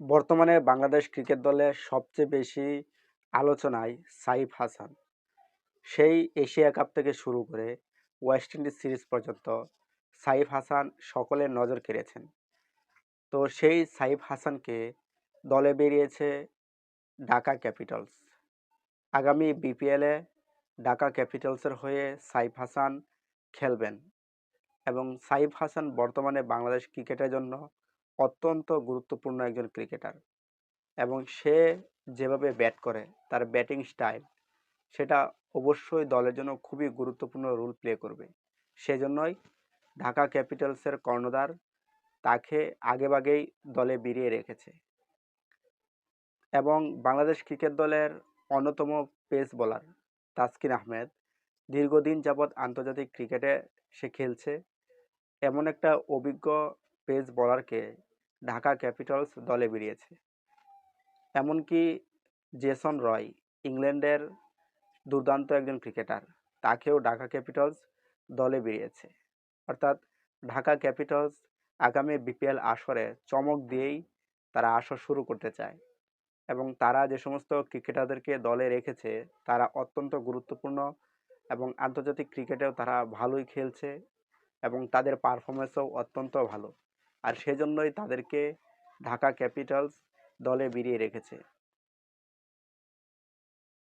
বর্তমানে বাংলাদেশ ক্রিকেট দলে সবচেয়ে বেশি আলোচনায় সাইফ হাসান। সেই এশিয়া কাপ থেকে শুরু করে ওয়েস্ট ইন্ডিজ সিরিজ পর্যন্ত সাইফ হাসান সকলের নজর কেড়েছেন। তো সেই সাইফ হাসানকে দলে বেরিয়েছে ঢাকা ক্যাপিটালস। আগামী বিপিএলে ঢাকা ক্যাপিটালসের হয়ে সাইফ হাসান খেলবেন এবং সাইফ হাসান বর্তমানে বাংলাদেশ ক্রিকেটের জন্য অত্যন্ত গুরুত্বপূর্ণ একজন ক্রিকেটার। এবং সে যেভাবে ব্যাট করে, তার ব্যাটিং স্টাইল, সেটা অবশ্যই দলের জন্য খুবই গুরুত্বপূর্ণ রোল প্লে করবে। সেজন্যই ঢাকা ক্যাপিটালসের কর্ণধার তাকে আগেভাগেই দলে বিরিয়ে রেখেছে। এবং বাংলাদেশ ক্রিকেট দলের অন্যতম পেস বোলার তাসকিন আহমেদ দীর্ঘদিন যাবৎ আন্তর্জাতিক ক্রিকেটে সে খেলছে। এমন একটা অভিজ্ঞ পেস বোলারকে ঢাকা ক্যাপিটালস দলে বেরিয়েছে। এমনকি জেসন রয়, ইংল্যান্ডের দুর্দান্ত একজন ক্রিকেটার, তাকেও ঢাকা ক্যাপিটালস দলে বেরিয়েছে। অর্থাৎ ঢাকা ক্যাপিটালস আগামী বিপিএল আসরে চমক দিয়েই তারা আসর শুরু করতে চায় এবং তারা যে সমস্ত ক্রিকেটারদেরকে দলে রেখেছে, তারা অত্যন্ত গুরুত্বপূর্ণ এবং আন্তর্জাতিক ক্রিকেটেও তারা ভালোই খেলছে এবং তাদের পারফরমেন্সও অত্যন্ত ভালো। আর সেজন্যই তাদেরকে ঢাকা ক্যাপিটালস দলে বিরিয়ে রেখেছে।